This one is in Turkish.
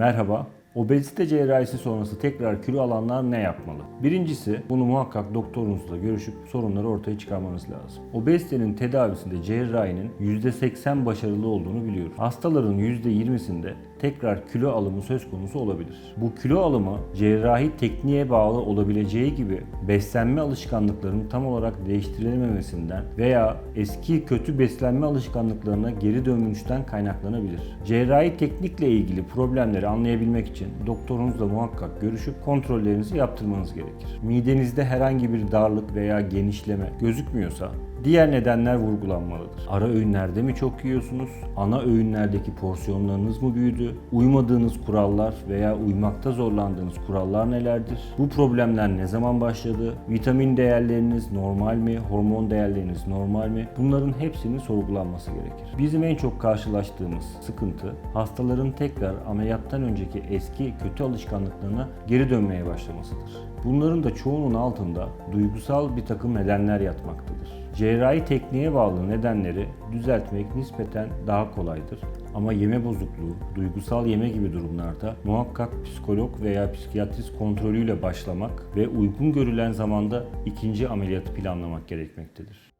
Merhaba. Obezite cerrahisi sonrası tekrar kilo alanlar ne yapmalı? Birincisi bunu muhakkak doktorunuzla görüşüp sorunları ortaya çıkarmanız lazım. Obezitenin tedavisinde cerrahinin %80 başarılı olduğunu biliyoruz. Hastaların %20'sinde tekrar kilo alımı söz konusu olabilir. Bu kilo alımı cerrahi tekniğe bağlı olabileceği gibi beslenme alışkanlıklarının tam olarak değiştirilememesinden veya eski kötü beslenme alışkanlıklarına geri dönüşten kaynaklanabilir. Cerrahi teknikle ilgili problemleri anlayabilmek için doktorunuzla muhakkak görüşüp kontrollerinizi yaptırmanız gerekir. Midenizde herhangi bir darlık veya genişleme gözükmüyorsa Diğer nedenler vurgulanmalıdır. Ara öğünlerde mi çok yiyorsunuz? Ana öğünlerdeki porsiyonlarınız mı büyüdü? Uymadığınız kurallar veya uymakta zorlandığınız kurallar nelerdir? Bu problemler ne zaman başladı? Vitamin değerleriniz normal mi? Hormon değerleriniz normal mi? Bunların hepsinin sorgulanması gerekir. Bizim en çok karşılaştığımız sıkıntı hastaların tekrar ameliyattan önceki eski kötü alışkanlıklarına geri dönmeye başlamasıdır. Bunların da çoğunun altında duygusal bir takım nedenler yatmaktadır. Cerrahi tekniğe bağlı nedenleri düzeltmek nispeten daha kolaydır. Ama yeme bozukluğu, duygusal yeme gibi durumlarda muhakkak psikolog veya psikiyatrist kontrolüyle başlamak ve uygun görülen zamanda ikinci ameliyatı planlamak gerekmektedir.